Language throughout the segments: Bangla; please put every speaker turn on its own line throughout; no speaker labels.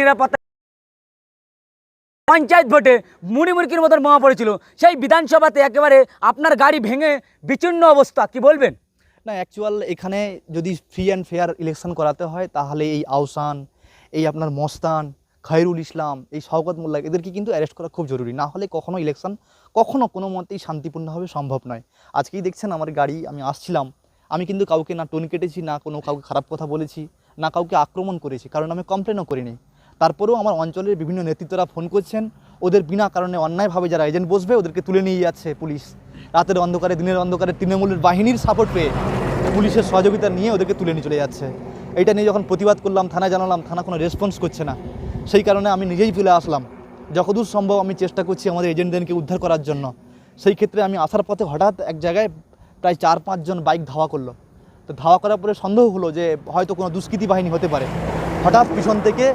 নিরাপত্তা পঞ্চায়েত ভোটে মুড়ি মুড়কির মতন বোমা পড়েছিল। সেই বিধানসভাতে একেবারে আপনার গাড়ি ভেঙে বিচ্ছিন্ন অবস্থা, কি বলবেন?
না অ্যাকচুয়াল এখানে যদি ফ্রি অ্যান্ড ফেয়ার ইলেকশন করাতে হয়, তাহলে এই আহসান এই আপনার মস্তান, খায়রুল ইসলাম, এই শওকত মোল্লা, এদেরকে কিন্তু অ্যারেস্ট করা খুব জরুরি। না হলে কখনো ইলেকশন কখনো কোনো মতেই শান্তিপূর্ণভাবে সম্ভব নয়। আজকেই দেখছেন আমার গাড়ি, আমি আসছিলাম। আমি কিন্তু কাউকে না টোন কেটেছি, না কোনো কাউকে খারাপ কথা বলেছি, না কাউকে আক্রমণ করেছি, কারণ আমি কমপ্লেনও করিনি। তারপরেও আমার অঞ্চলের বিভিন্ন নেতৃত্বরা ফোন করছেন। ওদের বিনা কারণে অন্যায়ভাবে যারা এজেন্ট বসবে, ওদেরকে তুলে নিয়ে যাচ্ছে পুলিশ। রাতের অন্ধকারে, দিনের অন্ধকারে তৃণমূলের বাহিনীর সাপোর্ট পেয়ে পুলিশের সহযোগিতা নিয়ে ওদেরকে তুলে নিয়ে চলে যাচ্ছে। এইটা নিয়ে যখন প্রতিবাদ করলাম থানায় জানালাম, থানা কোনো রেসপন্স করছে না। সেই কারণে আমি নিজেই চলে আসলাম। যতদূর সম্ভব আমি চেষ্টা করছি আমাদের এজেন্টদেরকে উদ্ধার করার জন্য। সেই ক্ষেত্রে আমি আসার পথে হঠাৎ এক জায়গায় প্রায় চার পাঁচজন বাইক ধাওয়া করল। তো ধাওয়া করার পরে সন্দেহ হলো যে হয়তো কোনো দুষ্কৃতী বাহিনী হতে পারে। হঠাৎ পিছন থেকে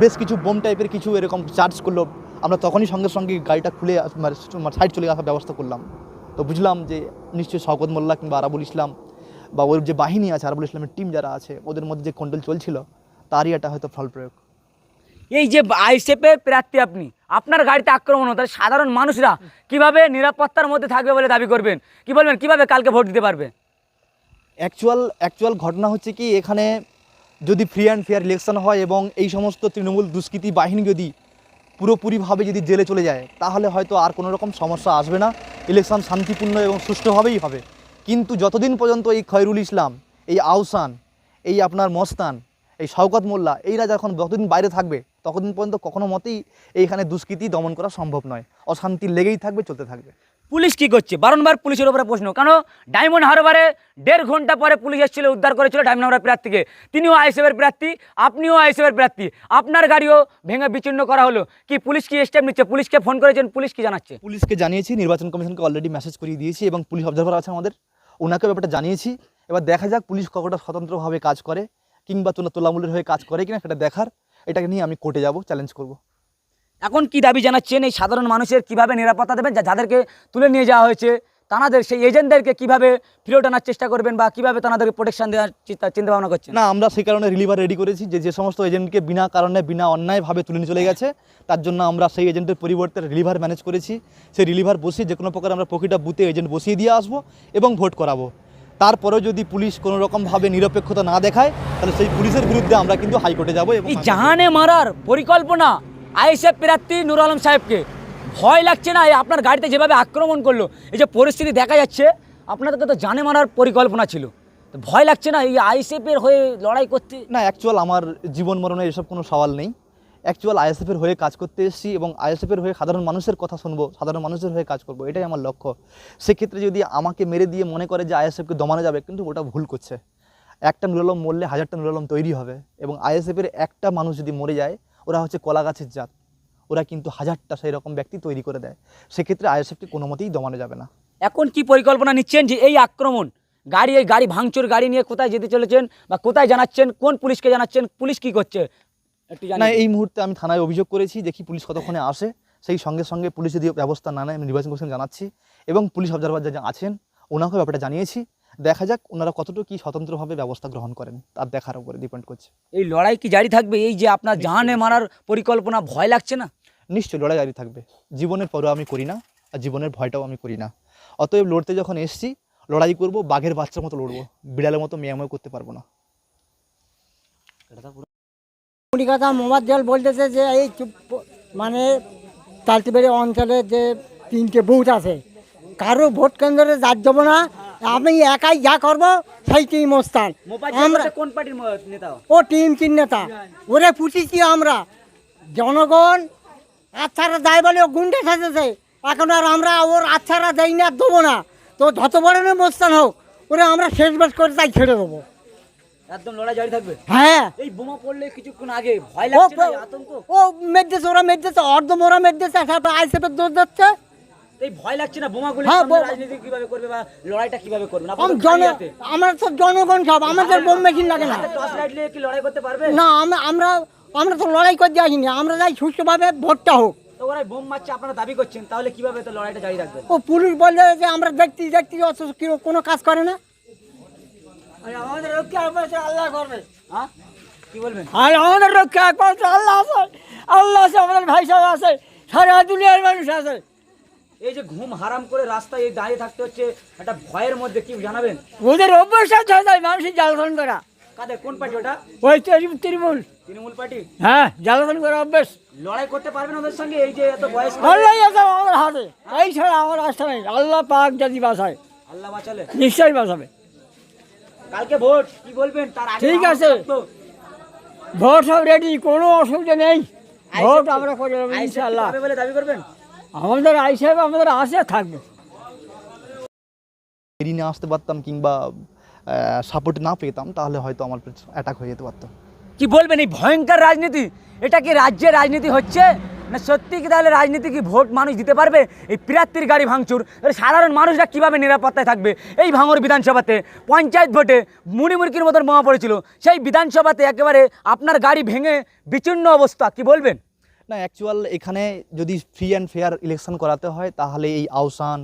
বেশ কিছু বোম টাইপের কিছু এরকম চার্জ করল। আমরা তখনই সঙ্গে সঙ্গে গাড়িটা খুলে সাইড চলে আসার ব্যবস্থা করলাম। তো বুঝলাম যে নিশ্চয়ই শওকত মোল্লা কিংবা আরাবুল ইসলাম বা ওর যে বাহিনী আছে আরাবুল ইসলামের টিম যারা আছে ওদের মধ্যে যে কন্ট্রোল চলছিল তারই এটা হয়তো ফল প্রয়োগ।
এই যে আইসেপের প্রার্থী আপনি আপনার গাড়িতে আক্রমণ হতো সাধারণ মানুষরা কীভাবে নিরাপত্তার মধ্যে থাকবে বলে দাবি করবেন? কি বলবেন কীভাবে কালকে ভোট দিতে পারবে?
অ্যাকচুয়াল অ্যাকচুয়াল ঘটনা হচ্ছে কি এখানে যদি ফ্রি অ্যান্ড ফেয়ার ইলেকশন হয় এবং এই সমস্ত তৃণমূল দুষ্কৃতী বাহিনী যদি পুরোপুরিভাবে যদি জেলে চলে যায়, তাহলে হয়তো আর কোনো রকম সমস্যা আসবে না। ইলেকশন শান্তিপূর্ণ এবং সুষ্ঠুভাবেই হবে। কিন্তু যতদিন পর্যন্ত এই খয়রুল ইসলাম, এই আহসান, এই আপনার মস্তান, এই শওকত মোল্লা এইরা যখন যতদিন বাইরে থাকবে, ততদিন পর্যন্ত কখনো মতেই এইখানে দুষ্কৃতি দমন করা সম্ভব নয়। অশান্তি লেগেই থাকবে, চলতে থাকবে।
পুলিশ কি করছে? বারংবার পুলিশের উপরে প্রশ্ন। কেন? ডায়মন্ড হারবারে দেড় ঘণ্টা পরে পুলিশ এসেছিল, উদ্ধার করেছিল ডায়মন্ড হারবার প্রার্থীকে। তিনিও আইসিএফের প্রার্থী, আপনিও আইসিএফের প্রার্থী। আপনার গাড়িও ভেঙে বিচ্ছিন্ন করা হলো। কি পুলিশ কি স্টেপ নিচ্ছে? পুলিশকে ফোন করেছেন? পুলিশ কি জানাচ্ছে?
পুলিশকে জানিয়েছি, নির্বাচন কমিশনকে অলরেডি মেসেজ করিয়ে দিয়েছি এবং পুলিশ অবজারভার আছে আমাদের। ওনাকে ব্যাপারটা জানিয়েছি। এবার দেখা যাক পুলিশ কতটা স্বতন্ত্রভাবে কাজ করে কিংবা তোলা তোলামূলের হয়ে কাজ করে কিনা, সেটা দেখার। এটাকে নিয়ে আমি কোর্টে যাব চ্যালেঞ্জ করব।
এখন কি দাবি জানাচ্ছেন এই সাধারণ মানুষের? কীভাবে নিরাপত্তা দেবেন? যা- যাদেরকে তুলে নিয়ে যাওয়া হয়েছে তানাদের সেই এজেন্টদেরকে কীভাবে ফিরত আনার চেষ্টা করবেন বা কীভাবে তাদেরকে প্রোটেকশন দেওয়ার চিন্তা চিন্তা ভাবনা করছেন?
না আমরা সেই কারণে রিলিভার রেডি করেছি যে যে সমস্ত এজেন্টকে বিনা কারণে বিনা অন্যায়ভাবে তুলে নিয়ে চলে গেছে তার জন্য আমরা সেই এজেন্টের পরিবর্তে রিলিভার ম্যানেজ করেছি। সেই রিলিভার বসিয়ে যে কোনো প্রকার আমরা প্রকৃটা বুথে এজেন্ট বসিয়ে দিয়ে আসব এবং ভোট করাবো। তারপরেও যদি পুলিশ কোনো রকমভাবে নিরপেক্ষতা না দেখায় তাহলে সেই পুলিশের বিরুদ্ধে আমরা কিন্তু হাইকোর্টে যাব এবং
এই জাহানে মারার পরিকল্পনা আইএসএফ প্রার্থী নুর আলম সাহেবকে। ভয় লাগছে না আপনার গাড়িতে যেভাবে আক্রমণ করল, এই যে পরিস্থিতি দেখা যাচ্ছে, আপনাদেরকে তো জানে মারার পরিকল্পনা ছিল। তো ভয় লাগছে না এই আইএসএফের হয়ে লড়াই করতে?
না অ্যাকচুয়াল আমার জীবন মরণে এসব কোনো সওয়াল নেই। অ্যাকচুয়াল আইএসএফের হয়ে কাজ করতে এসেছি এবং আইএসএফের হয়ে সাধারণ মানুষের কথা শুনব, সাধারণ মানুষের হয়ে কাজ করব, এটাই আমার লক্ষ্য। সেক্ষেত্রে যদি আমাকে মেরে দিয়ে মনে করে যে আইএসএফকে দমানো যাবে, কিন্তু ওটা ভুল করছে। একটা নুরালম মরলে হাজারটা নুরালম তৈরি হবে এবং আইএসএফের একটা মানুষ যদি মরে যায় ওরা হচ্ছে কলা গাছের জাত। ওরা কিন্তু হাজারটা সেই রকম ব্যক্তি তৈরি করে দেয়। সেক্ষেত্রে আইএসএফকে কোনো মতেই দমানো যাবে না।
এখন কি পরিকল্পনা নিচ্ছেন যে এই আক্রমণ গাড়ি এই গাড়ি ভাঙচুর গাড়ি নিয়ে কোথায় যেতে চলেছেন বা কোথায় জানাচ্ছেন কোন পুলিশকে জানাচ্ছেন পুলিশ কি করছে একটু
না এই মুহূর্তে আমি থানায় অভিযোগ করেছি দেখি পুলিশ কতক্ষণে আসে। সেই সঙ্গে সঙ্গে পুলিশ যদি ব্যবস্থা না নেয় আমি নির্বাচন কমিশন জানাচ্ছি এবং পুলিশ অবজারভার যা আছেন ওনাকেও ব্যাপারটা জানিয়েছি। দেখা যাক ওনারা কতটুকু কি স্বতন্ত্রভাবে ব্যবস্থা গ্রহণ করেন তার দেখার উপরে ডিপেন্ড করছে।
এই লড়াই কি জারি থাকবে? এই যে আপনার জাহানে মারার পরিকল্পনা ভয় লাগছে না?
নিশ্চয়ই লড়াই জারি থাকবে। জীবনের পরও আমি করি না আর জীবনের ভয়টাও আমি করি না। অতএব লড়তে যখন এসছি লড়াই করব বাঘের বাচ্চার মতো লড়বো। বিড়ালের মতো মেয়াময় করতে পারব না।
কলিকাতা মোবাজ্জল বলতেছে যে এই চুপ- মানে তালতিবাড়ি অঞ্চলে যে তিনটে বুথ আছে কারও ভোট কেন্দ্রে যার দেবো না আমি একাই যা করব সেই টিম ওস্তান আমরা
কোন পার্টির নেতা?
ও টিম তিন নেতা? ওরে পুষিছি আমরা। জনগণ আচ্ছারা দেয় বলে ও গুন্ডে সাজেছে। এখন আর আমরা ওর আচ্ছারা দেই না দেবো না। তো যত বড় না মোস্তান হোক ওরে আমরা শেষ বেশ করে তাই ছেড়ে দেবো।
একদম লড়াই জারি থাকবে?
হ্যাঁ।
এই বোমা পড়লে কিছুক্ষণ আগে ভয় লাগছে না আতঙ্ক?
ও মেদিয়েছে ওরা মেদিয়েছে অর্ধ মোরা মেদিয়েছে তারপর আইসেপের দোষ দিচ্ছে।
এই ভয় লাগছে না বোমাগুলি
হ্যাঁ,
রাজনীতি কীভাবে করবে বা লড়াইটা কীভাবে করবে? না
আম জন আমরা তো জনগণ সব আমাদের বোম মেশিন লাগে না।
টর্চ লাইট নিয়ে কি লড়াই করতে পারবে?
না আমরা আমরা তো লড়াই করতে আসিনি আমরা যাই সুষ্ঠুভাবে ভোটটা হোক।
ওরা বোম মারছে আপনারা দাবি করছেন তাহলে কীভাবে তো লড়াইটা জারি রাখবেন?
ও পুলিশ বললে যে আমরা দেখতে দেখতে অথচ কেউ কোনো কাজ করে না। আমাদের রক্ষা আল্লাহ করবে।
হ্যাঁ? কি বলবেন?
আর আমাদের রক্ষা একমাত্র আল্লাহ আছে। আল্লাহ আছে আমাদের ভাই সাহেব আছে। সারা দুনিয়ার মানুষ আছে।
এই যে ঘুম হারাম করে রাস্তায় এই দাঁড়িয়ে থাকতে হচ্ছে একটা ভয়ের মধ্যে কি জানাবেন?
ওদের অভ্যাস আছে মানুষের জ্বালাতন করা।
কাদের? কোন পার্টি ওটা?
ওই তৃণ- তৃণমূল।
তৃণমূল পার্টি?
হ্যাঁ জ্বালাতন করা অভ্যাস।
লড়াই করতে পারবেন ওদের সঙ্গে? এই যে এত বয়স
আল্লাহ আছে আমাদের হাতে। এই ছাড়া আমার রাস্তা নেই। আল্লাহ পাক যদি বাঁচায়
আল্লাহ বাঁচালে।
নিশ্চয়ই বাঁচাবে।
কালকে ভোট কি বলবেন? তার আগে
ঠিক আছে। ভোট সব রেডি কোনো অসুবিধা নেই। ভোট আমরা করে
বলে দাবি করবেন?
আমাদের আই সাহেব আমাদের আছে থাকবে।
বেরিয়ে নিয়ে আসতে পারতাম কিংবা সাপোর্ট না পেতাম তাহলে হয়তো আমার অ্যাটাক হয়ে যেতে পারতো।
কি বলবেন এই ভয়ঙ্কর রাজনীতি? এটা কি রাজ্যের রাজনীতি হচ্ছে? না সত্যি কি তাহলে রাজনীতি কি ভোট মানুষ দিতে পারবে? এই প্রার্থীর গাড়ি ভাঙচুর তাহলে সাধারণ মানুষরা কীভাবে নিরাপত্তায় থাকবে? এই ভাঙর বিধানসভাতে পঞ্চায়েত ভোটে মুড়ি মুরকির মতন বোমা পড়েছিল। সেই বিধানসভাতে একেবারে আপনার গাড়ি ভেঙে বিচ্ছিন্ন অবস্থা কি বলবেন?
না অ্যাকচুয়াল এখানে যদি ফ্রি অ্যান্ড ফেয়ার ইলেকশন করাতে হয়, তাহলে এই আহসান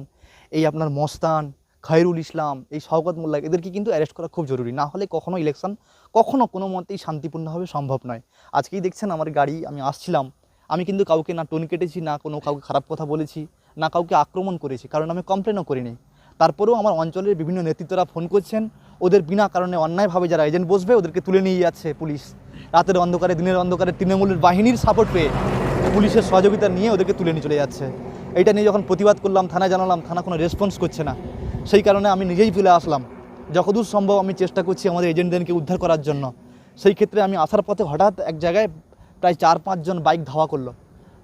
এই আপনার মস্তান, খায়রুল ইসলাম, এই শওকত মোল্লা, এদেরকে কিন্তু অ্যারেস্ট করা খুব জরুরি। না হলে কখনো ইলেকশন কখনো কোনো মতেই শান্তিপূর্ণভাবে সম্ভব নয়। আজকেই দেখছেন আমার গাড়ি, আমি আসছিলাম। আমি কিন্তু কাউকে না টোন কেটেছি, না কোনো কাউকে খারাপ কথা বলেছি, না কাউকে আক্রমণ করেছি, কারণ আমি কমপ্লেনও করিনি। তারপরেও আমার অঞ্চলের বিভিন্ন নেতৃত্বরা ফোন করছেন, ওদের বিনা কারণে অন্যায়ভাবে যারা এজেন্ট বসবে, ওদেরকে তুলে নিয়ে যাচ্ছে পুলিশ। রাতের অন্ধকারে, দিনের অন্ধকারে তৃণমূলের বাহিনীর সাপোর্ট পেয়ে পুলিশের সহযোগিতা নিয়ে ওদেরকে তুলে নিয়ে চলে যাচ্ছে। এইটা নিয়ে যখন প্রতিবাদ করলাম, থানায় জানালাম, থানা কোনো রেসপন্স করছে না। সেই কারণে আমি নিজেই চলে আসলাম। যতদূর সম্ভব আমি চেষ্টা করছি আমাদের এজেন্টদেরকে উদ্ধার করার জন্য। সেই ক্ষেত্রে আমি আসার পথে হঠাৎ এক জায়গায় প্রায় চার পাঁচজন বাইক ধাওয়া করল।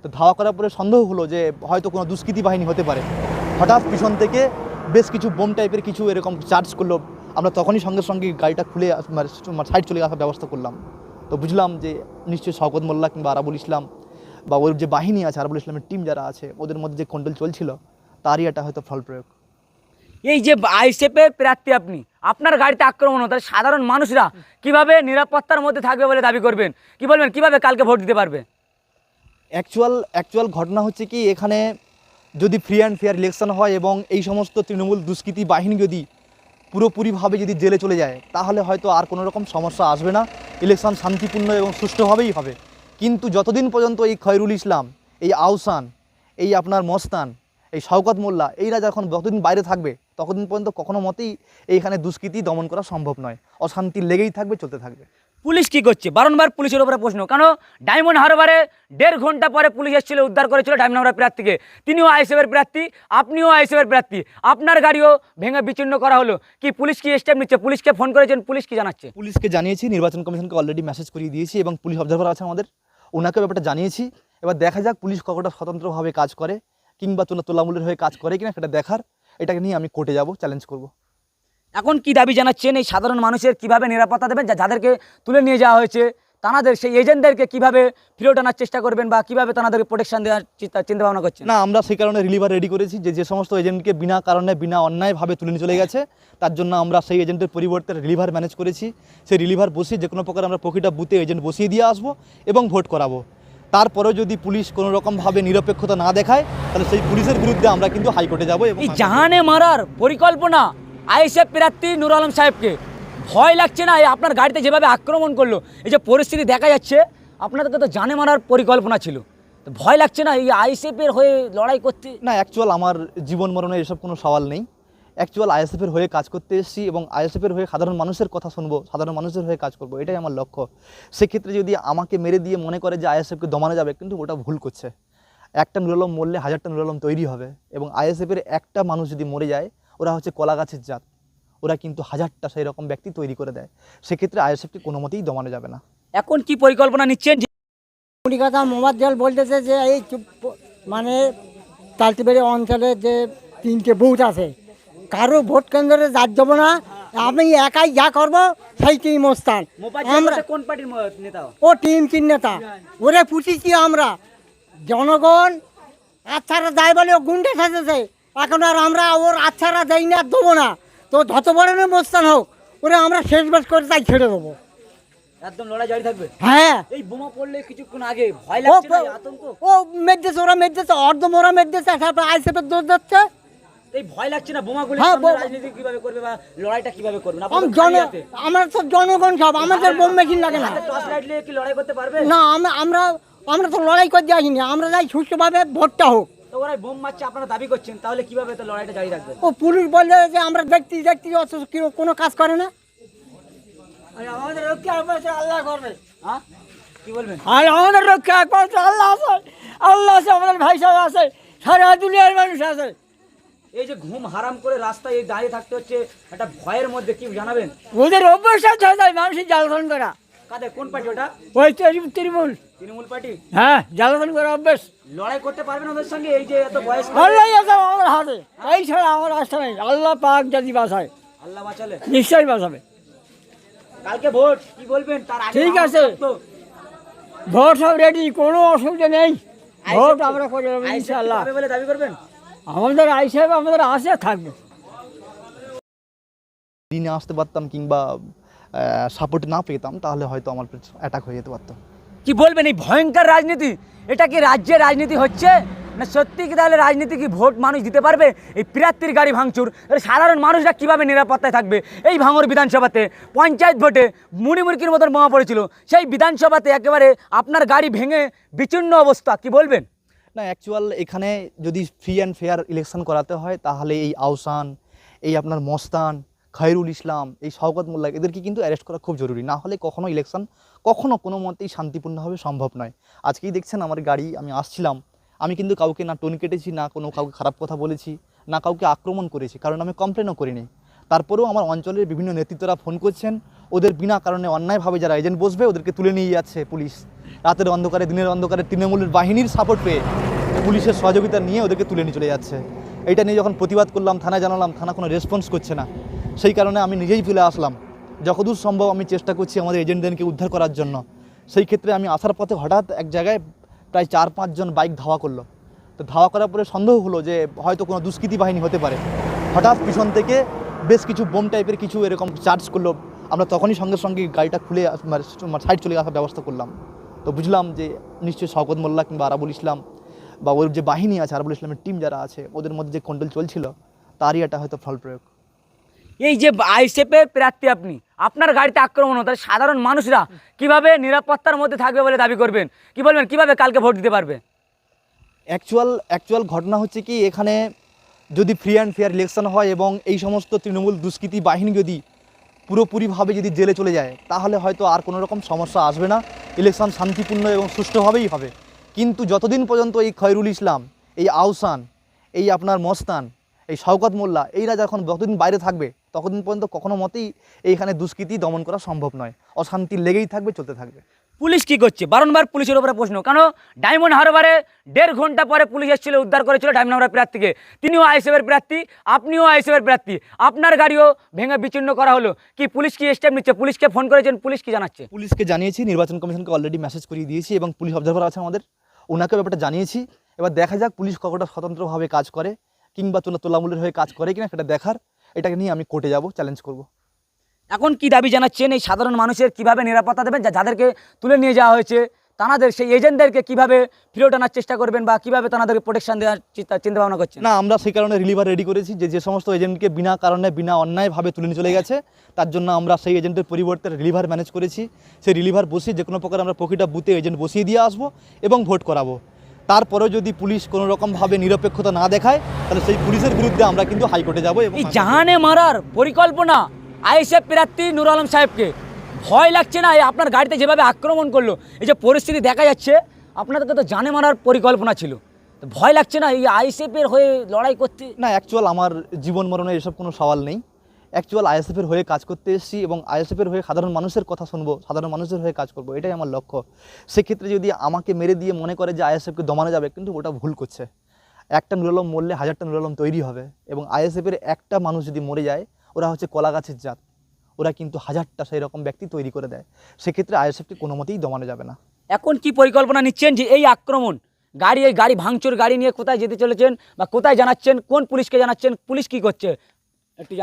তো ধাওয়া করার পরে সন্দেহ হলো যে হয়তো কোনো দুষ্কৃতী বাহিনী হতে পারে। হঠাৎ পিছন থেকে বেশ কিছু বোম টাইপের কিছু এরকম চার্জ করল। আমরা তখনই সঙ্গে সঙ্গে গাড়িটা খুলে সাইড চলে আসার ব্যবস্থা করলাম। তো বুঝলাম যে নিশ্চয়ই শওকত মোল্লা কিংবা আরাবুল ইসলাম বা ওর যে বাহিনী আছে আরাবুল ইসলামের টিম যারা আছে ওদের মধ্যে যে কন্ট্রোল চলছিল তারই এটা হয়তো ফল প্রয়োগ।
এই যে আইসেপের প্রার্থী আপনি আপনার গাড়িতে আক্রমণ হতো সাধারণ মানুষরা কীভাবে নিরাপত্তার মধ্যে থাকবে বলে দাবি করবেন? কি বলবেন কীভাবে কালকে ভোট দিতে পারবে?
অ্যাকচুয়াল অ্যাকচুয়াল ঘটনা হচ্ছে কি এখানে যদি ফ্রি অ্যান্ড ফেয়ার ইলেকশন হয় এবং এই সমস্ত তৃণমূল দুষ্কৃতী বাহিনী যদি পুরোপুরিভাবে যদি জেলে চলে যায় তাহলে হয়তো আর কোনো রকম সমস্যা আসবে না। ইলেকশন শান্তিপূর্ণ এবং সুষ্ঠুভাবেই হবে। কিন্তু যতদিন পর্যন্ত এই খয়রুল ইসলাম, এই আহসান এই আপনার মস্তান, এই শওকত মোল্লা, এই রাজা যখন যতদিন বাইরে থাকবে, ততদিন পর্যন্ত কখনো মতেই এইখানে দুষ্কৃতি দমন করা সম্ভব নয়। অশান্তি লেগেই থাকবে, চলতে থাকবে।
পুলিশ কি করছে? বারংবার পুলিশের উপরে প্রশ্ন। কেন? ডায়মন্ড হারবারে দেড় ঘণ্টা পরে পুলিশ এসেছিল, উদ্ধার করেছিল ডায়মন্ড হারবার প্রার্থীকে। তিনিও আইসিএফের প্রার্থী, আপনিও আইসিএফের প্রার্থী। আপনার গাড়িও ভেঙে বিচ্ছিন্ন করা হলো। কি পুলিশ কি স্টেপ নিচ্ছে? পুলিশকে ফোন করেছেন? পুলিশ কি জানাচ্ছে?
পুলিশকে জানিয়েছি, নির্বাচন কমিশনকে অলরেডি মেসেজ করিয়ে দিয়েছি এবং পুলিশ অবজারভার আছে আমাদের। ওনাকে ব্যাপারটা জানিয়েছি। এবার দেখা যাক পুলিশ কতটা স্বতন্ত্রভাবে কাজ করে কিংবা তোলা তোলামূলের হয়ে কাজ করে কিনা সেটা দেখার। এটাকে নিয়ে আমি কোর্টে যাব চ্যালেঞ্জ করব।
এখন কি দাবি জানাচ্ছেন এই সাধারণ মানুষের? কীভাবে নিরাপত্তা দেবেন? যা- যাদেরকে তুলে নিয়ে যাওয়া হয়েছে তাদের সেই এজেন্টদেরকে কীভাবে ফিরত আনার চেষ্টা করবেন বা কীভাবে তাদেরকে প্রোটেকশন দেওয়ার চিন্তা- ভাবনা করছেন?
না আমরা সেই কারণে রিলিভার রেডি করেছি যে যে সমস্ত এজেন্টকে বিনা কারণে বিনা অন্যায়ভাবে তুলে নিয়ে চলে গেছে। তার জন্য আমরা সেই এজেন্টের পরিবর্তে রিলিভার ম্যানেজ করেছি। সেই রিলিভার বসিয়ে যে কোনো প্রকার আমরা প্রকৃটা বুথে এজেন্ট বসিয়ে দিয়ে আসব এবং ভোট করাবো। তারপরেও যদি পুলিশ কোনো রকমভাবে নিরপেক্ষতা না দেখায় তাহলে সেই পুলিশের বিরুদ্ধে আমরা কিন্তু হাইকোর্টে যাব এবং
জাহানে মারার পরিকল্পনা আইএসএফ প্রার্থী নুর আলম সাহেবকে। ভয় লাগছে না আপনার গাড়িতে যেভাবে আক্রমণ করল, এই যে পরিস্থিতি দেখা যাচ্ছে, আপনাদেরকে তো জানে মারার পরিকল্পনা ছিল। ভয় লাগছে না এই আইএসএফের হয়ে লড়াই করতে?
না অ্যাকচুয়াল আমার জীবন মরণে এসব কোনো সওয়াল নেই। অ্যাকচুয়াল আইএসএফের হয়ে কাজ করতে এসেছি এবং আইএসএফের হয়ে সাধারণ মানুষের কথা শুনব, সাধারণ মানুষের হয়ে কাজ করব, এটাই আমার লক্ষ্য। সেক্ষেত্রে যদি আমাকে মেরে দিয়ে মনে করে যে আইএসএফকে দমানো যাবে, কিন্তু ওটা ভুল করছে। একটা নুরালম মরলে হাজারটা নুরালম তৈরি হবে এবং আইএসএফের একটা মানুষ যদি মরে যায় ওরা হচ্ছে কলা গাছের জাত। ওরা কিন্তু হাজারটা সেই রকম ব্যক্তি তৈরি করে দেয়। সেক্ষেত্রে আইএসএফকে কোনো মতেই দমানো যাবে না।
এখন কি পরিকল্পনা নিচ্ছেন?
কলিকাতা মোহাম্মদ জল বলতেছে যে এই চুপ- মানে তালতিবাড়ি অঞ্চলে যে তিনটে বুথ আছে কারও ভোট কেন্দ্রে যার দেবো না আমি একাই যা করব সেই টিম স্থান। আমরা
কোন পার্টির নেতা?
ও টিম তিন নেতা। ওরে পুষিছি আমরা। জনগণ আচ্ছারা দেয় বলে ও গুন্ডে সাজেছে। এখন আর আমরা ওর আচ্ছারা দেই না দেবো না। তো যত বড় মোস্তান হোক ওরে আমরা শেষ বেশ করে তাই ছেড়ে দেবো।
একদম লড়াই জারি থাকবে?
হ্যাঁ।
এই বোমা পড়লে কিছুক্ষণ আগে ভয়
ও
লাগছে না আতঙ্ক?
ও মেঘদেছে ওরা তারপরে আইসেপের দোষ দিচ্ছে।
এই ভয় লাগছে না বোমাগুলি
হ্যাঁ,
সামনে
বো-
রাজনীতি কীভাবে করবে বা লড়াইটা কীভাবে করবে? না
জন আমার তো জনগণ সব আমাদের বোম মেশিন লাগে না।
টর্চ লাইট নিয়ে কি লড়াই করতে পারবে?
না আমরা আমরা আমরা তো লড়াই করতে আসিনি আমরা যাই সুষ্ঠুভাবে ভোটটা হোক।
তো ওরা বোম মারছে আপনারা দাবি করছেন তাহলে কীভাবে তো লড়াইটা জারি রাখবেন?
ও পুলিশ বললে যে আমরা দেখতে দেখতে অথচ কেউ কোনো কাজ করে না। আমাদের রক্ষা একমাত্র আল্লাহ করবে।
হ্যাঁ? কি বলবেন?
আর আমাদের রক্ষা একমাত্র আল্লাহ আছে। আল্লাহ আছে আমাদের ভাই সাহেব আছে। সারা দুনিয়ার মানুষ আছে।
এই যে ঘুম হারাম করে রাস্তায় এই দাঁড়িয়ে থাকতে হচ্ছে একটা ভয়ের মধ্যে কি জানাবেন?
ওদের অভ্যাস আছে যায় মানুষের জ্বালাতন করা।
কাদের? কোন পার্টি ওটা?
ওই তৃণ- তৃণমূল।
তৃণমূল পার্টি?
হ্যাঁ জ্বালাতন করা অভ্যাস।
লড়াই করতে পারবেন ওদের সঙ্গে? এই যে এত বয়স
আল্লাহ আছে আমাদের হাতে। এই ছাড়া আমার রাস্তা নেই। আল্লাহ পাক যদি বাঁচায়
আল্লাহ বাঁচালে।
নিশ্চয়ই বাঁচাবে।
কালকে ভোট কি বলবেন? তার আগে
ঠিক আছে। ভোট সব রেডি কোনো অসুবিধা নেই। ভোট আমরা করে দেবো
আইসে বলে দাবি করবেন?
আমাদের আই সাহেব আমাদের আসে থাকবে।
দিনে আসতে পারতাম কিংবা সাপোর্ট না পেতাম তাহলে হয়তো আমার অ্যাটাক হয়ে যেতে পারতো।
কি বলবেন এই ভয়ঙ্কর রাজনীতি? এটা কি রাজ্যের রাজনীতি হচ্ছে? না সত্যি কি তাহলে রাজনীতি কি ভোট মানুষ দিতে পারবে? এই প্রার্থীর গাড়ি ভাঙচুর। সাধারণ মানুষরা কীভাবে নিরাপত্তায় থাকবে? এই ভাঙর বিধানসভাতে পঞ্চায়েত ভোটে মুড়িমুড়কির মতন বোমা পড়েছিল। সেই বিধানসভাতে একেবারে আপনার গাড়ি ভেঙে বিচ্ছিন্ন অবস্থা, কি বলবেন?
না অ্যাকচুয়াল এখানে যদি ফ্রি অ্যান্ড ফেয়ার ইলেকশন করাতে হয়, তাহলে এই আহসান এই আপনার মস্তান খায়রুল ইসলাম, এই শওকত মোল্লা, এদেরকে কিন্তু অ্যারেস্ট করা খুব জরুরি। না হলে কখনো ইলেকশন কখনো কোনো মতেই শান্তিপূর্ণভাবে সম্ভব নয়। আজকেই দেখছেন আমার গাড়ি, আমি আসছিলাম। আমি কিন্তু কাউকে না টোন কেটেছি, না কোনো কাউকে খারাপ কথা বলেছি, না কাউকে আক্রমণ করেছি, কারণ আমি কমপ্লেনও করিনি। তারপরেও আমার অঞ্চলের বিভিন্ন নেতৃত্বরা ফোন করছেন, ওদের বিনা কারণে অন্যায়ভাবে যারা এজেন্ট বসবে, ওদেরকে তুলে নিয়ে যাচ্ছে পুলিশ। রাতের অন্ধকারে, দিনের অন্ধকারে তৃণমূলের বাহিনীর সাপোর্ট পেয়ে পুলিশের সহযোগিতা নিয়ে ওদেরকে তুলে নিয়ে চলে যাচ্ছে। এটা নিয়ে যখন প্রতিবাদ করলাম, থানায় জানালাম, থানা কোনো রেসপন্স করছে না। সেই কারণে আমি নিজেই চলে আসলাম। যতদূর সম্ভব আমি চেষ্টা করছি আমাদের এজেন্টদেরকে উদ্ধার করার জন্য। সেই ক্ষেত্রে আমি আসার পথে হঠাৎ এক জায়গায় প্রায় চার পাঁচজন বাইক ধাওয়া করল। তো ধাওয়া করার পরে সন্দেহ হলো যে হয়তো কোনো দুষ্কৃতী বাহিনী হতে পারে। হঠাৎ পিছন থেকে বেশ কিছু বোম টাইপের কিছু এরকম চার্জ করল। আমরা তখনই সঙ্গে সঙ্গে গাড়িটা খুলে সাইড চলে আসার ব্যবস্থা করলাম। তো বুঝলাম যে নিশ্চয়ই শকত মোল্লা কিংবা আরাবুল ইসলাম বা ওর যে বাহিনী আছে, আরাবুল ইসলামের টিম যারা আছে, ওদের মধ্যে যে কন্ট্রোল চলছিল, তারই এটা হয়তো ফল প্রয়োগ।
এই যে আইসেপের প্রার্থী আপনি, আপনার গাড়িতে আক্রমণ হতো সাধারণ মানুষরা কীভাবে নিরাপত্তার মধ্যে থাকবে বলে দাবি করবেন? কি বলবেন? কীভাবে কালকে ভোট দিতে পারবে?
অ্যাকচুয়াল অ্যাকচুয়াল ঘটনা হচ্ছে কি, এখানে যদি ফ্রি অ্যান্ড ফেয়ার ইলেকশন হয় এবং এই সমস্ত তৃণমূল দুষ্কৃতী বাহিনী যদি পুরোপুরিভাবে যদি জেলে চলে যায়, তাহলে হয়তো আর কোনো রকম সমস্যা আসবে না। ইলেকশন শান্তিপূর্ণ এবং সুষ্ঠুভাবেই হবে। কিন্তু যতদিন পর্যন্ত এই খয়রুল ইসলাম, এই আহসান, এই আপনার মস্তান, এই শওকত মোল্লা, এইরা যখন যতদিন বাইরে থাকবে ততদিন পর্যন্ত কখনো মতেই এইখানে দুষ্কৃতি দমন করা সম্ভব নয়। অশান্তি লেগেই থাকবে চলতে থাকবে।
পুলিশ কি করছে? বারংবার পুলিশের উপরে প্রশ্ন। কেন? ডায়মন্ড হারবারে দেড় ঘণ্টা পরে পুলিশ এসেছিল উদ্ধার করেছিল ডায়মন্ড হারবার প্রার্থীকে তিনিও আইসিএফের প্রার্থী আপনিও আইসিএফের প্রার্থী। আপনার গাড়িও ভেঙে বিচ্ছিন্ন করা হলো। কি পুলিশ কি স্টেপ নিচ্ছে? পুলিশকে ফোন করেছেন? পুলিশ কি জানাচ্ছে?
পুলিশকে জানিয়েছি নির্বাচন কমিশনকে অলরেডি মেসেজ করিয়ে দিয়েছি এবং পুলিশ অবজারভার আছে আমাদের। ওনাকে ব্যাপারটা জানিয়েছি। এবার দেখা যাক পুলিশ কতটা স্বতন্ত্রভাবে কাজ করে কিংবা তোলা তোলামূলের হয়ে কাজ করে কিনা সেটা দেখার। এটাকে নিয়ে আমি কোর্টে যাব চ্যালেঞ্জ করব।
এখন কি দাবি জানাচ্ছেন এই সাধারণ মানুষের কীভাবে নিরাপত্তা দেবেন যা- যাদেরকে তুলে নিয়ে যাওয়া হয়েছে তানাদের সেই এজেন্টদেরকে কীভাবে ফিরে আনার চেষ্টা করবেন বা কীভাবে তাদেরকে প্রোটেকশন দেওয়ার চিন্তা চিন্তা ভাবনা করছেন?
না আমরা সেই কারণে রিলিভার রেডি করেছি যে যে সমস্ত এজেন্টকে বিনা কারণে বিনা অন্যায়ভাবে তুলে নিয়ে চলে গেছে তার জন্য আমরা সেই এজেন্টের পরিবর্তে রিলিভার ম্যানেজ করেছি। সেই রিলিভার বসিয়ে যে কোনো প্রকার আমরা প্রকৃটা বুথে এজেন্ট বসিয়ে দিয়ে আসব এবং ভোট করাবো। তারপরেও যদি পুলিশ কোনো রকমভাবে নিরপেক্ষতা না দেখায় তাহলে সেই পুলিশের বিরুদ্ধে আমরা কিন্তু হাইকোর্টে যাব এবং
এই জাহানে মারার পরিকল্পনা আইএসএফ প্রার্থী নুর আলম সাহেবকে। ভয় লাগছে না আপনার গাড়িতে যেভাবে আক্রমণ করল এই যে পরিস্থিতি দেখা যাচ্ছে আপনাদেরকে তো জানে মারার পরিকল্পনা ছিল। তো ভয় লাগছে না এই আইএসএফের হয়ে লড়াই করতে?
না অ্যাকচুয়াল আমার জীবন মরণে এসব কোনো সওয়াল নেই। অ্যাকচুয়াল আইএসএফের হয়ে কাজ করতে এসেছি এবং আইএসএফের হয়ে সাধারণ মানুষের কথা শুনব, সাধারণ মানুষের হয়ে কাজ করব, এটাই আমার লক্ষ্য। সেক্ষেত্রে যদি আমাকে মেরে দিয়ে মনে করে যে আইএসএফকে দমানো যাবে, কিন্তু ওটা ভুল করছে। একটা নুরালম মরলে হাজারটা নুরালম তৈরি হবে এবং আইএসএফের একটা মানুষ যদি মরে যায়, ওরা হচ্ছে কলা গাছের জাত। ওরা কিন্তু হাজারটা সেই রকম ব্যক্তি তৈরি করে দেয়। সেক্ষেত্রে আইএসএফকে কোনো মতেই দমানো যাবে না।
এখন কি পরিকল্পনা নিচ্ছেন যে এই আক্রমণ, গাড়ি, এই গাড়ি ভাঙচুর গাড়ি নিয়ে কোথায় যেতে চলেছেন বা কোথায় জানাচ্ছেন, কোন পুলিশকে জানাচ্ছেন, পুলিশ কি করছে?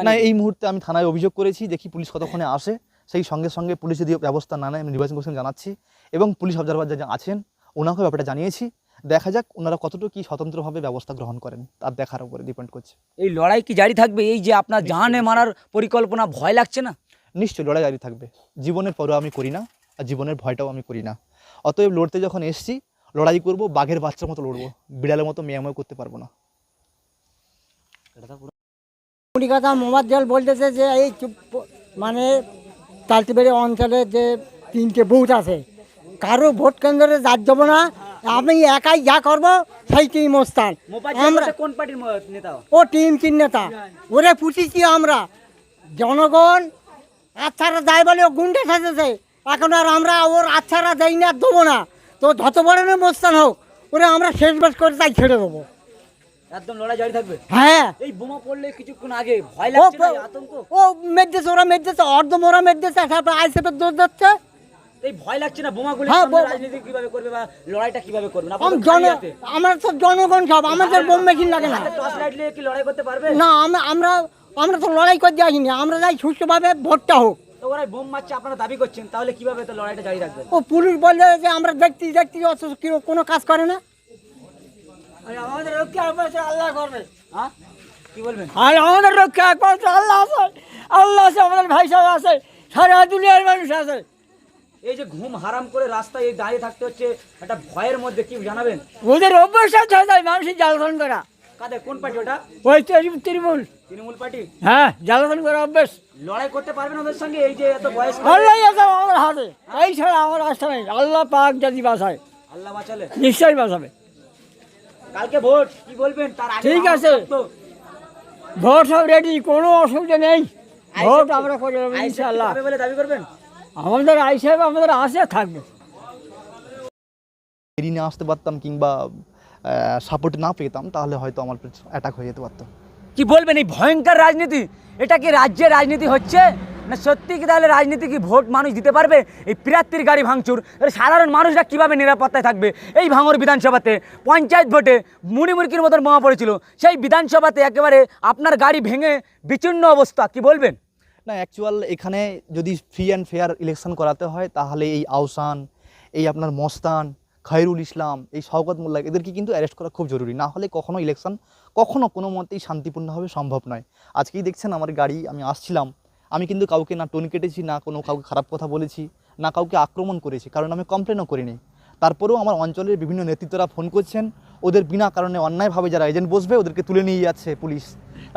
না এই মুহূর্তে আমি থানায় অভিযোগ করেছি দেখি পুলিশ কতক্ষণে আসে। সেই সঙ্গে সঙ্গে পুলিশ যদি ব্যবস্থা না নেয় আমি নির্বাচন কমিশন জানাচ্ছি। এবং পুলিশ অবজারভার যা আছেন ওনাকেও ব্যাপারটা জানিয়েছি। দেখা যাক ওনারা কতটুকু কি স্বতন্ত্রভাবে ব্যবস্থা গ্রহণ করেন তার দেখার উপরে ডিপেন্ড করছে।
এই লড়াই কি জারি থাকবে? এই যে আপনার জাহানে মারার পরিকল্পনা ভয় লাগছে না?
নিশ্চয়ই লড়াই জারি থাকবে। জীবনের পরও আমি করি না আর জীবনের ভয়টাও আমি করি না। অতএব লড়তে যখন এসছি লড়াই করব বাঘের বাচ্চার মতো লড়বো। বিড়ালের মতো মেয়াময় করতে পারব না।
কলিকাতা মোবাজ্জল বলতেছে যে এই চুপ- মানে তালতিবাড়ি অঞ্চলে যে তিনটে বুথ আছে কারও ভোট কেন্দ্রে যার যাব না আমি একাই যা করব সেই টিম ওস্তান আমরা
কোন পার্টির নেতা?
ও টিম তিন নেতা। ওরে পুষিছি আমরা। জনগণ আচ্ছারা দেয় বলে ও গুন্ডে সাজেছে। এখন আর আমরা ওর আচ্ছারা দেই না দেবো না। তো যত বড় মোস্তান হোক ওরে আমরা শেষ বেশ করে তাই ছেড়ে দেবো।
একদম লড়াই জারি থাকবে।
হ্যাঁ।
এই বোমা পড়লে কিছুক্ষণ আগে ভয় লাগছে না আতঙ্ক?
ও মেদিয়েছে ওরা মেদিয়েছে অর্ধ মোরা মেদিয়েছে আইসেপের দোষ দিচ্ছে।
এই ভয় লাগছে না বোমাগুলো
হ্যাঁ,
সামনে
বোমা-
রাজনীতি কীভাবে করবে বা লড়াইটা কীভাবে করবে? না
আমরা তো জনগণ সব আমাদের বোম মেশিন লাগে না।
টর্চ লাইট নিয়ে কি লড়াই করতে পারবে?
না আমরা আমরা আমরা তো লড়াই করতে আসিনি আমরা যাই সুষ্ঠুভাবে ভোটটা হোক।
তো ওরা বোম মারছে আপনারা দাবি করছেন তাহলে কীভাবে তো লড়াইটা জারি রাখবেন?
ও পুলিশ বললে যে আমরা দেখতে দেখতে কোনো কাজ করে না। আমাদের রক্ষা একমাত্র আল্লাহ করবে।
হ্যাঁ? কি বলবেন?
আর আমাদের রক্ষা একমাত্র আল্লাহ আছে। আল্লাহ আছে আমাদের ভাই সাহেব আছে সারা দুনিয়ার মানুষ আছে।
এই যে ঘুম হারাম করে রাস্তায় এই দাঁড়িয়ে থাকতে হচ্ছে একটা ভয়ের মধ্যে কি জানাবেন?
ওদের অভ্যাস আছে যায় মানুষের জ্বালাতন করা।
কাদের? কোন পার্টি ওটা?
ওই তৃণমূল
তৃণমূল। পার্টি?
হ্যাঁ জ্বালাতন করা অভ্যাস।
লড়াই করতে পারবেন ওদের সঙ্গে? এই যে এত বয়স
আল্লাহ আছে আমাদের হাতে। এই ছাড়া আমার আস্থা নেই। আল্লাহ পাক যদি বাঁচায়।
আল্লাহ বাঁচালে?
নিশ্চয়ই বাঁচাবে।
কালকে ভোট কি বলবেন? তার
ঠিক আছে। ভোট সব রেডি কোনো অসুবিধা নেই। ভোট আমরা করে
হবে বলে দাবি করবেন?
আমাদের আইসেব আমাদের আসে থাকবে।
এড়িয়ে নিয়ে আসতে পারতাম কিংবা সাপোর্ট না পেতাম তাহলে হয়তো আমার অ্যাটাক হয়ে যেতে পারতো।
কি বলবেন এই ভয়ঙ্কর রাজনীতি? এটা কি রাজ্যের রাজনীতি হচ্ছে? না সত্যি কি তাহলে রাজনীতি কি ভোট মানুষ দিতে পারবে? এই প্রার্থীর গাড়ি ভাঙচুর। সাধারণ মানুষরা কীভাবে নিরাপত্তায় থাকবে? এই ভাঙর বিধানসভাতে পঞ্চায়েত ভোটে মুড়ি মুরগির মতন বোমা পড়েছিল। সেই বিধানসভাতে একেবারে আপনার গাড়ি ভেঙে বিচ্ছিন্ন অবস্থা, কি বলবেন?
না অ্যাকচুয়াল এখানে যদি ফ্রি অ্যান্ড ফেয়ার ইলেকশন করাতে হয়, তাহলে এই আহসান, এই আপনার মস্তান, খায়রুল ইসলাম, এই শওকত মোল্লা, এদেরকে কিন্তু অ্যারেস্ট করা খুব জরুরি। না হলে কখনো ইলেকশন কখনো কোনো মতেই শান্তিপূর্ণভাবে সম্ভব নয়। আজকেই দেখছেন আমার গাড়ি, আমি আসছিলাম। আমি কিন্তু কাউকে না টোন কেটেছি, না কোনো কাউকে খারাপ কথা বলেছি, না কাউকে আক্রমণ করেছি, কারণ আমি কমপ্লেনও করিনি। তারপরেও আমার অঞ্চলের বিভিন্ন নেতৃত্বরা ফোন করছেন, ওদের বিনা কারণে অন্যায়ভাবে যারা এজেন্ট বসবে, ওদেরকে তুলে নিয়ে যাচ্ছে পুলিশ।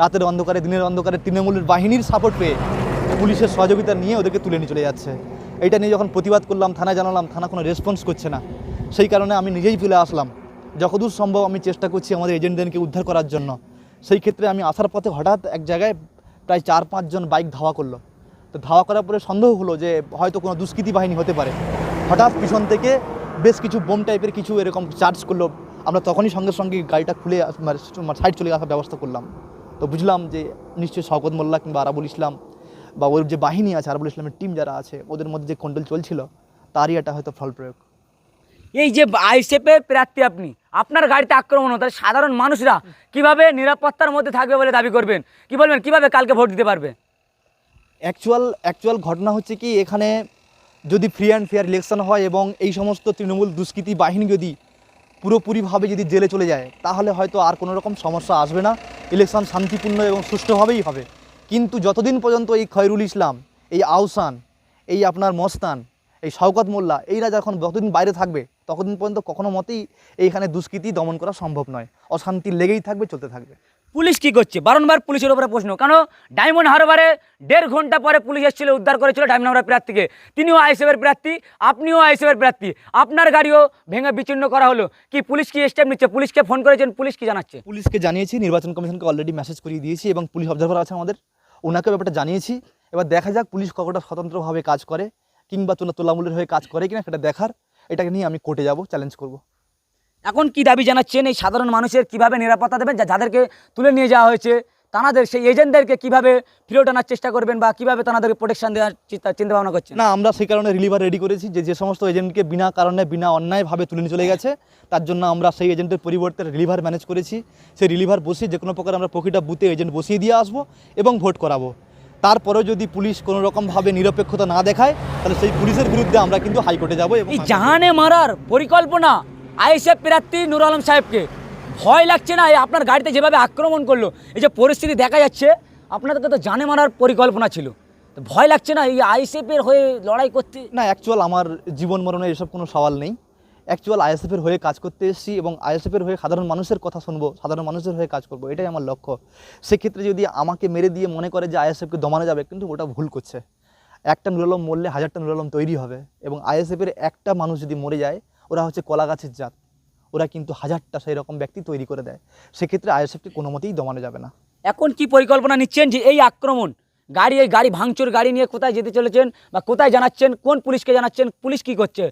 রাতের অন্ধকারে, দিনের অন্ধকারে তৃণমূলের বাহিনীর সাপোর্ট পেয়ে পুলিশের সহযোগিতা নিয়ে ওদেরকে তুলে নিয়ে চলে যাচ্ছে। এইটা নিয়ে যখন প্রতিবাদ করলাম থানায় জানালাম, থানা কোনো রেসপন্স করছে না। সেই কারণে আমি নিজেই চলে আসলাম। যতদূর সম্ভব আমি চেষ্টা করছি আমাদের এজেন্টদেরকে উদ্ধার করার জন্য। সেই ক্ষেত্রে আমি আসার পথে হঠাৎ এক জায়গায় প্রায় চার পাঁচজন বাইক ধাওয়া করল। তো ধাওয়া করার পরে সন্দেহ হলো যে হয়তো কোনো দুষ্কৃতী বাহিনী হতে পারে। হঠাৎ পিছন থেকে বেশ কিছু বোম টাইপের কিছু এরকম চার্জ করল। আমরা তখনই সঙ্গে সঙ্গে গাড়িটা খুলে সাইড চলে আসার ব্যবস্থা করলাম। তো বুঝলাম যে নিশ্চয়ই শওকত মোল্লা কিংবা আরাবুল ইসলাম বা ওর যে বাহিনী আছে, আরাবুল ইসলামের টিম যারা আছে, ওদের মধ্যে যে কন্ট্রোল চলছিল, তারই এটা হয়তো ফল প্রয়োগ।
এই যে আইসেফের প্রার্থী আপনি, আপনার গাড়িতে আক্রমণ হতো সাধারণ মানুষরা কীভাবে নিরাপত্তার মধ্যে থাকবে বলে দাবি করবেন? কি বলবেন? কীভাবে কালকে ভোট দিতে পারবে?
অ্যাকচুয়াল অ্যাকচুয়াল ঘটনা হচ্ছে কি, এখানে যদি ফ্রি অ্যান্ড ফেয়ার ইলেকশন হয় এবং এই সমস্ত তৃণমূল দুষ্কৃতী বাহিনী যদি পুরোপুরিভাবে যদি জেলে চলে যায়, তাহলে হয়তো আর কোনো রকম সমস্যা আসবে না। ইলেকশন শান্তিপূর্ণ এবং সুষ্ঠুভাবেই হবে। কিন্তু যতদিন পর্যন্ত এই খয়রুল ইসলাম, এই আহসান এই আপনার মস্তান এই শওকত মোল্লা এইরা যখন যতদিন বাইরে থাকবে ততদিন পর্যন্ত কখনো মতেই এইখানে দুষ্কৃতি দমন করা সম্ভব নয়। অশান্তি লেগেই থাকবে চলতে থাকবে।
পুলিশ কি করছে? বারংবার পুলিশের উপরে প্রশ্ন। কেন? ডায়মন্ড হারবারে দেড় ঘণ্টা পরে পুলিশ এসেছিল উদ্ধার করেছিল ডায়মন্ড হারবার প্রার্থীকে তিনিও আইসিএফের প্রার্থী আপনিও আইসিএফের প্রার্থী। আপনার গাড়িও ভেঙে বিচ্ছিন্ন করা হলো। কি পুলিশ কি স্টেপ নিচ্ছে? পুলিশকে ফোন করেছেন? পুলিশ কি জানাচ্ছে?
পুলিশকে জানিয়েছি নির্বাচন কমিশনকে অলরেডি মেসেজ করিয়ে দিয়েছি এবং পুলিশ অবজারভার আছে আমাদের। ওনাকে ব্যাপারটা জানিয়েছি। এবার দেখা যাক পুলিশ কতটা স্বতন্ত্রভাবে কাজ করে। কিংবা তোলা তোলামূলের হয়ে কাজ করে কিনা সেটা দেখার এটাকে নিয়ে আমি কোর্টে যাব চ্যালেঞ্জ করব।
এখন কি দাবি জানাচ্ছেন এই সাধারণ মানুষের কীভাবে নিরাপত্তা দেবেন যা- যাদেরকে তুলে নিয়ে যাওয়া হয়েছে তানাদের সেই এজেন্টদেরকে কীভাবে ফিরত আনার চেষ্টা করবেন বা কীভাবে তাদেরকে প্রোটেকশন দেওয়ার চিন্তা চিন্তা ভাবনা করছেন?
না আমরা সেই কারণে রিলিভার রেডি করেছি যে যে সমস্ত এজেন্টকে বিনা কারণে বিনা অন্যায়ভাবে তুলে নিয়ে চলে গেছে তার জন্য আমরা সেই এজেন্টের পরিবর্তে রিলিভার ম্যানেজ করেছি। সেই রিলিভার বসিয়ে যে কোনো প্রকার আমরা প্রকৃটা বুথে এজেন্ট বসিয়ে দিয়ে আসব এবং ভোট করাবো। তারপরেও যদি পুলিশ কোনো রকমভাবে নিরপেক্ষতা না দেখায় তাহলে সেই পুলিশের বিরুদ্ধে আমরা কিন্তু হাইকোর্টে যাব এবং
এই জাহানে মারার পরিকল্পনা আইএসএফ প্রার্থী নুর আলম সাহেবকে। ভয় লাগছে না এই আপনার গাড়িতে যেভাবে আক্রমণ করল এই যে পরিস্থিতি দেখা যাচ্ছে আপনাদেরকে তো জানে মারার পরিকল্পনা ছিল। তো ভয় লাগছে না এই আইএসএফের হয়ে লড়াই করতে
না অ্যাকচুয়াল আমার জীবন মরণের এসব কোনো সওয়াল নেই। অ্যাকচুয়াল আইএসএফের হয়ে কাজ করতে এসেছি এবং আইএসএফের হয়ে সাধারণ মানুষের কথা শুনব, সাধারণ মানুষের হয়ে কাজ করব, এটাই আমার লক্ষ্য। সেক্ষেত্রে যদি আমাকে মেরে দিয়ে মনে করে যে আইএসএফকে দমানো যাবে, কিন্তু ওটা ভুল করছে। একটা নুরালম মরলে হাজারটা নুরালম তৈরি হবে এবং আইএসএফের একটা মানুষ যদি মরে যায়, ওরা হচ্ছে কলা গাছের জাত। ওরা কিন্তু হাজারটা সেই রকম ব্যক্তি তৈরি করে দেয়। সেক্ষেত্রে আইএসএফকে কোনো মতেই দমানো যাবে না।
এখন কি পরিকল্পনা নিচ্ছেন যে এই আক্রমণ, গাড়ি, এই গাড়ি ভাঙচুর গাড়ি নিয়ে কোথায় যেতে চলেছেন বা কোথায় জানাচ্ছেন, কোন পুলিশকে জানাচ্ছেন, পুলিশ কি করছে?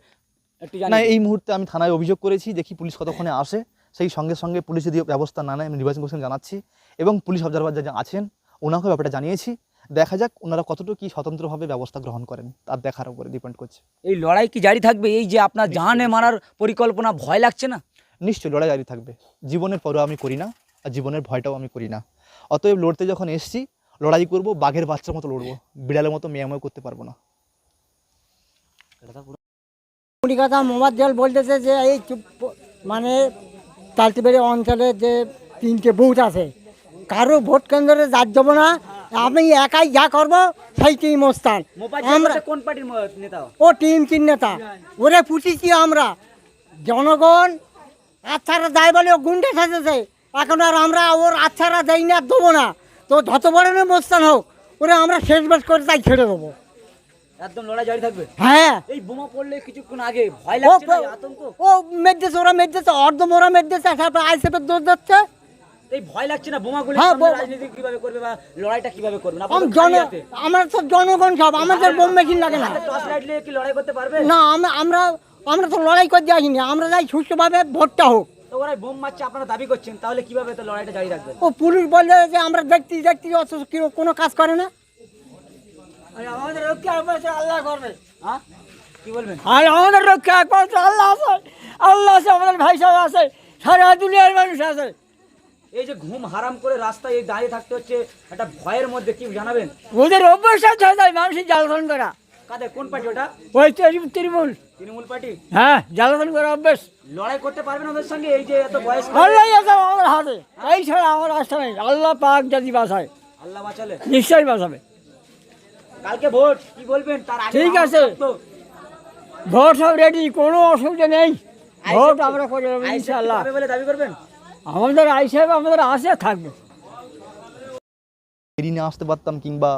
না এই মুহূর্তে আমি থানায় অভিযোগ করেছি দেখি পুলিশ কতক্ষণে আসে। সেই সঙ্গে সঙ্গে পুলিশ যদি ব্যবস্থা না নেয় আমি নির্বাচন কমিশন জানাচ্ছি। এবং পুলিশ অবজারভার যা আছেন ওনাকেও ব্যাপারটা জানিয়েছি। দেখা যাক ওনারা কতটুকু কি স্বতন্ত্রভাবে ব্যবস্থা গ্রহণ করেন তার দেখার উপরে ডিপেন্ড করছে।
এই লড়াই কি জারি থাকবে? এই যে আপনার জাহানে মারার পরিকল্পনা ভয় লাগছে না?
নিশ্চয়ই লড়াই জারি থাকবে। জীবনের পরও আমি করি না আর জীবনের ভয়টাও আমি করি না। অতএব লড়তে যখন এসছি লড়াই করব বাঘের বাচ্চার মতো লড়বো। বিড়ালের মতো মেয়াময় করতে পারব না।
কলিকাতা মোবাদ জল বলতেছে যে এই চুপ- মানে তালতিবাড়ি অঞ্চলে যে তিনটে বুথ আছে কারও ভোট কেন্দ্রে যার দেবো না আমি একাই যা করব সেই টিম স্থান। আমরা
কোন পার্টির নেতা?
ও টিম তিন নেতা। ওরে পুষিছি আমরা। জনগণ আচ্ছারা দেয় বলে ও গুন্ডে সাজেছে। এখন আর আমরা ওর আচ্ছারা দেই না দেবো না। তো যত বড় মোস্তান হোক ওরে আমরা শেষ বেশ করে তাই ছেড়ে দেবো।
একদম লড়াই জারি থাকবে।
হ্যাঁ।
এই বোমা পড়লে কিছুক্ষণ আগে ভয় লাগছে না এই আতঙ্ক?
ও মেদিয়েছে ওরা মেদিয়েছে অর্ধ মোরা তারপর আইসেপের দোষ দিচ্ছে
এই ভয় লাগছে না বোমাগুলি
হ্যাঁ,
রাজনীতি কীভাবে করবে বা লড়াইটা কীভাবে করবে? না
জন আমার তো জনগণ সব আমাদের বোম মেশিন লাগে না।
টর্চ লাইট নিয়ে কি লড়াই করতে পারবে?
না আমরা আমরা তো লড়াই করতে আসিনি আমরা যাই সুস্থভাবে ভোটটা হোক।
ওরা বোম মারছে আপনারা দাবি করছেন তাহলে কীভাবে তো লড়াইটা জারি রাখবেন?
ও পুলিশ বললে যে আমরা দেখতে দেখতে অথচ কোনো কাজ করে না। আমাদের রক্ষা একমাত্র আল্লাহ করবে।
হ্যাঁ? কি বলবেন?
আর আমাদের রক্ষা একমাত্র আল্লাহ আছে আল্লাহ আছে আমাদের ভাই সাহেব আছে সারা দুনিয়ার মানুষ আছে।
এই যে ঘুম হারাম করে রাস্তায় এই দাঁড়িয়ে থাকতে হচ্ছে একটা ভয়ের মধ্যে কি জানাবেন?
ওদের অভ্যাস আছে যায় মানুষের জ্বালাতন করা।
কাদের? কোন পার্টি ওটা?
ওই তৃণমূল
তৃণমূল। পার্টি?
হ্যাঁ জ্বালাতন করা অভ্যাস।
লড়াই করতে পারবেন ওদের সঙ্গে? এই যে এত বয়স
আল্লাহ আছে আমাদের হাতে। এই ছাড়া আমার আস্থা নেই। আল্লাহ পাক যদি বাঁচায়।
আল্লাহ বাঁচালে?
নিশ্চয়ই বাঁচাবে।
কালকে ভোট কি বলবেন? তার আগে
ঠিক আছে। ভোট সব রেডি কোনো অসুবিধা নেই। ভোট আমরা করে দেবো
আইসে
ইনশাল্লাহ
বলে দাবি করবেন?
আমাদের আইসেব আমাদের আসে থাকবে।
নিয়ে আসতে পারতাম কিংবা